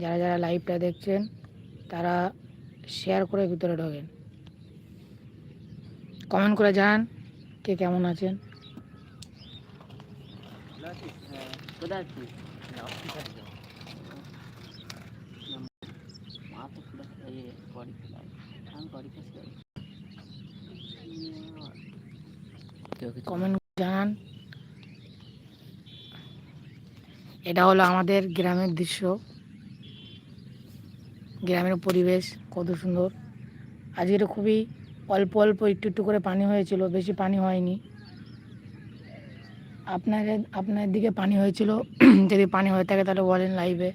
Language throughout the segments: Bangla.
যারা যারা লাইভটা দেখছেন, তারা শেয়ার করে ভিতরে ঢোকেন। কমেন্ট করে জানান কে কেমন আছেন। কমেন্ট জানান। এটা হলো আমাদের গ্রামের দৃশ্য। গ্রামের পরিবেশ কত সুন্দর। আজকে খুবই অল্প অল্প একটু একটু করে পানি হয়েছিল, বেশি পানি হয়নি। আপনাদের আপনার দিকে পানি হয়েছিল, যদি পানি হয়ে থাকে তাহলে বলেন লাইভে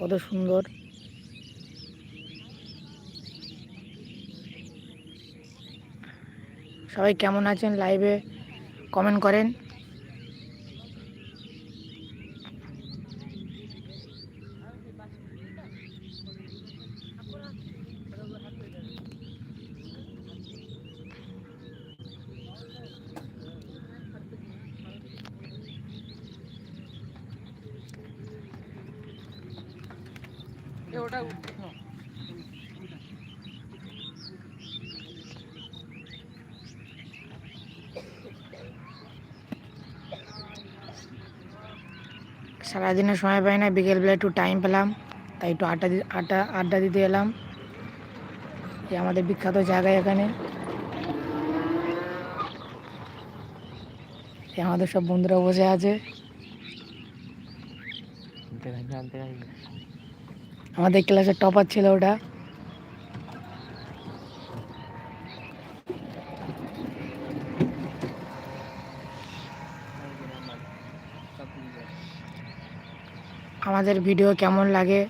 কত সুন্দর। সবাই কেমন আছেন লাইভে কমেন্ট করেন। ওটা সারাদিনে সময় পাই না বিকেলবেলা একটু টাইম পেলাম তাই একটু আড্ডা আড্ডা আড্ডা দিতে এলাম। যে আমাদের বিখ্যাত জায়গা এখানে। এই আমাদের সব বন্ধুরা বসে আছে। আমাদের ক্লাসের টপার ছিল ওটা। আমাদের ভিডিও কেমন লাগে?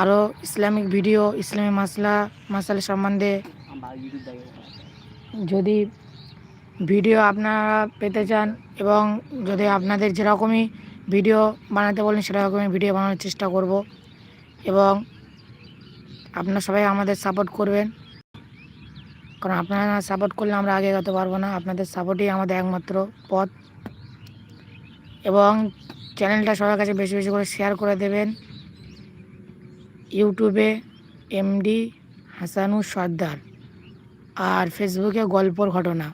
আরও ইসলামিক ভিডিও ইসলামিক মাসলা, মাসালা সম্বন্ধে যদি ভিডিও আপনারা পেতে চান এবং যদি আপনাদের যেরকমই ভিডিও বানাতে বলেন সেরকমই ভিডিও বানানোর চেষ্টা করব এবং আপনারা সবাই আমাদের সাপোর্ট করবেন। কারণ আপনারা সাপোর্ট করলে আমরা আগে এগোতে পারব না। আপনাদের সাপোর্টই আমাদের একমাত্র পথ। এবং চ্যানেলটা সবার কাছে বেশি বেশি করে শেয়ার করে দেবেন। ইউটিউবে এমডি হাসানু সর্দার আর ফেসবুকে গল্পর ঘটনা।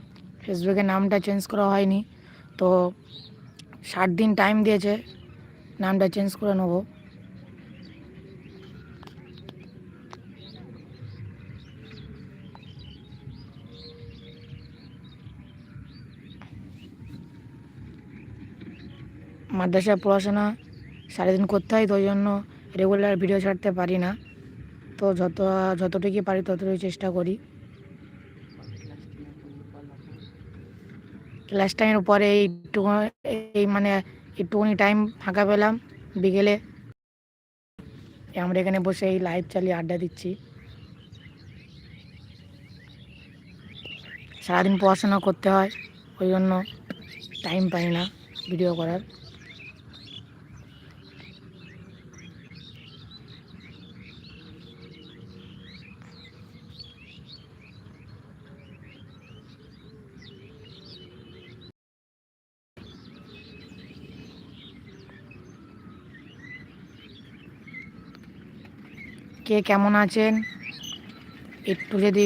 ফেসবুকে নামটা চেঞ্জ করা হয়নি, তো ষাট দিন টাইম দিয়েছে, নামটা চেঞ্জ করে নেব। মাদ্রাসায় পড়াশোনা সারাদিন করতে হয়, তো জন্য রেগুলার ভিডিও ছাড়তে পারি না। তো যত যতটুকু পারি ততটুকু চেষ্টা করি। ক্লাস টাইমের পরে একটু এই মানে একটুখানি টাইম ফাঁকা পেলাম। বিকেলে আমরা এখানে বসে এই লাইভ চালিয়ে আড্ডা দিচ্ছি। সারাদিন পড়াশোনা করতে হয়, ওই জন্য টাইম পাই না ভিডিও করার। কে কেমন আছেন? একটু যদি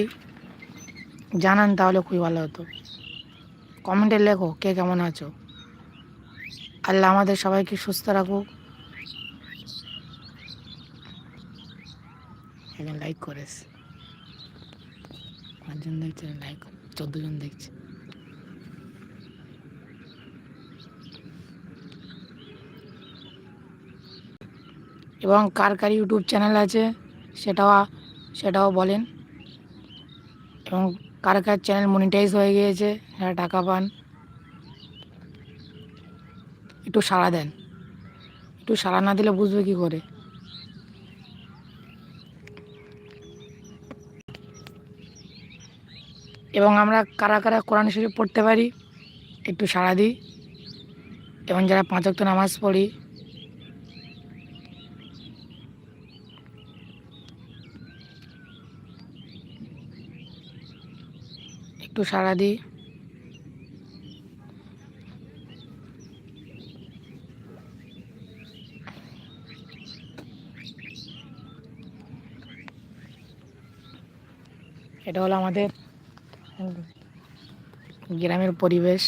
জানান তাহলে খুবই ভালো হতো। কমেন্টে লেখো কে কেমন আছো? আল্লাহ আমাদের সবাইকে সুস্থ রাখুক। একজন লাইক করেস পাঁচজন দেখছে লাইক চোদ্দ জন দেখছে। এবং কার কার ইউটিউব চ্যানেল আছে? সেটাও সেটাও বলেন। এবং কার কার চ্যানেল মনিটাইজ হয়ে গিয়েছে, যারা টাকা পান, একটু সাড়া দেন। একটু সাড়া না দিলে বুঝবে কি করে? এবং আমরা কারা কারা কোরআন শরীফ পড়তে পারি, একটু সাড়া দিই। এবং যারা পাঁচ ওয়াক্ত নামাজ পড়ি একটু সারা দিই। এটা হলো আমাদের গ্রামের পরিবেশ।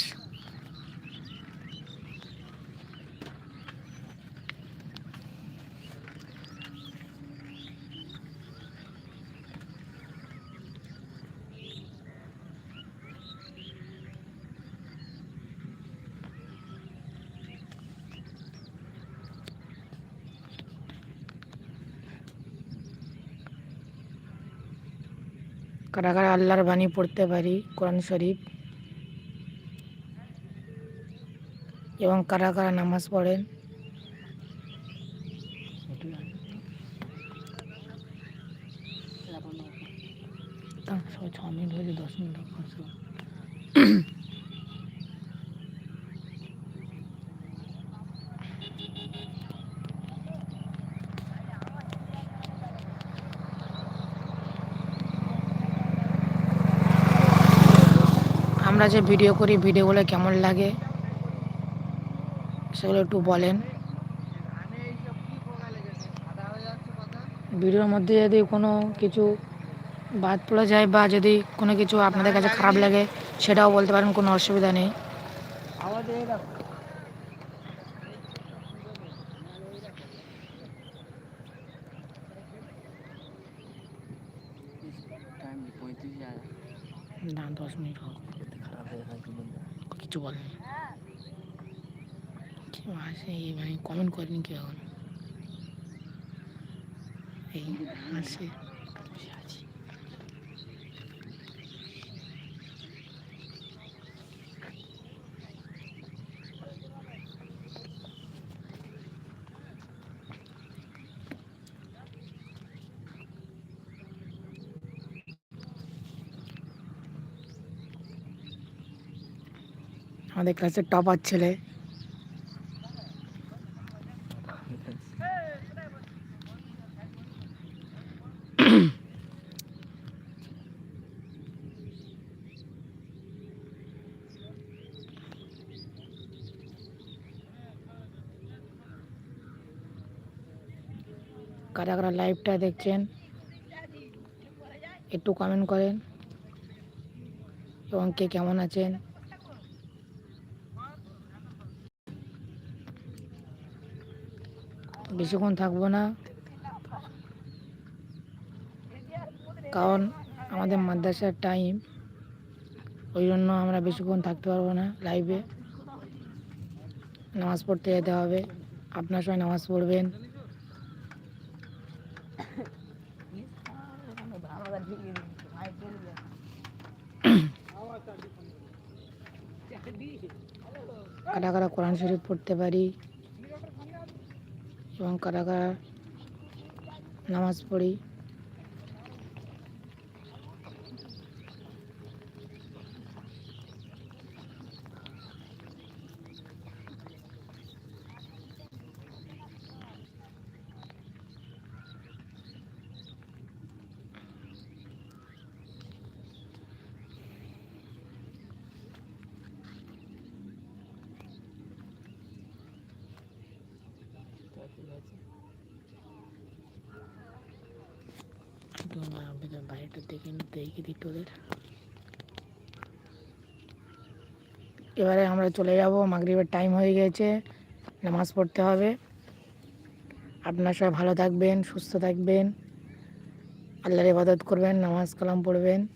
কারা কারা আল্লাহর বাণী পড়তে পারি কোরআন শরীফ। এবং কারা কারা নামাজ পড়েন। ছ মিনিট হয়েছে দশ মিনিট আমরা যে ভিডিও করি ভিডিওগুলো কেমন লাগে সেগুলো একটু বলেন। ভিডিওর মধ্যে যদি কোনো কিছু বাদ পড়ে যায় বা যদি কোনো কিছু আপনাদের কাছে খারাপ লাগে সেটাও বলতে পারেন কোনো অসুবিধা নেই। না দশ মিনিট হোক খারাপ হয়ে গেছে বন্ধু কিছু বলেন এই মানে কমেন্ট করেনি কেউ এখন? এই আছে আছি আমাদের ক্লাসের টপার ছেলে। কারা কারা লাইভটা দেখছেন, একটু কমেন্ট করেন। এবং কে কেমন আছেন? বেশিক্ষণ থাকব না। কারণ আমাদের মাদ্রাসার টাইম ওই জন্য আমরা বেশিক্ষণ থাকতে পারব না লাইভে নামাজ পড়তে যেতে হবে, আপনার সবাই নামাজ পড়বেন। কারা কারা কোরআন শরীফ পড়তে পারি? এবং কারা কারা নামাজ পড়ি। বাড়িটা দেখে দেখি দিই তোদের। এবারে আমরা চলে যাব, মাগরিবের টাইম হয়ে গেছে, নামাজ পড়তে হবে। আপনার সবাই ভালো থাকবেন, সুস্থ থাকবেন। আল্লাহর ইবাদত করবেন, নামাজ কালাম পড়বেন।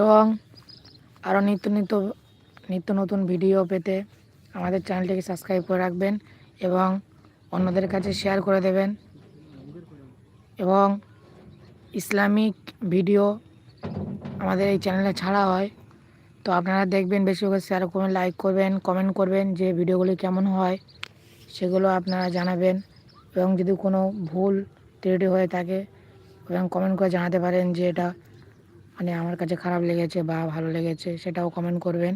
এবং আরও নিত্য নিত্য নিত্য নতুন ভিডিও পেতে আমাদের চ্যানেলটিকে সাবস্ক্রাইব করে রাখবেন এবং অন্যদের কাছে শেয়ার করে দেবেন। এবং ইসলামিক ভিডিও আমাদের এই চ্যানেলে ছাড়া হয়। তো আপনারা দেখবেন বেশি করে শেয়ার করবেন, লাইক করবেন, কমেন্ট করবেন যে ভিডিওগুলি কেমন হয়, সেগুলো আপনারা জানাবেন। এবং যদি কোনো ভুল ত্রুটি হয়ে থাকে, এবং কমেন্ট করে জানাতে পারেন যে এটা মানে আমার কাছে খারাপ লেগেছে বা ভালো লেগেছে সেটাও কমেন্ট করবেন।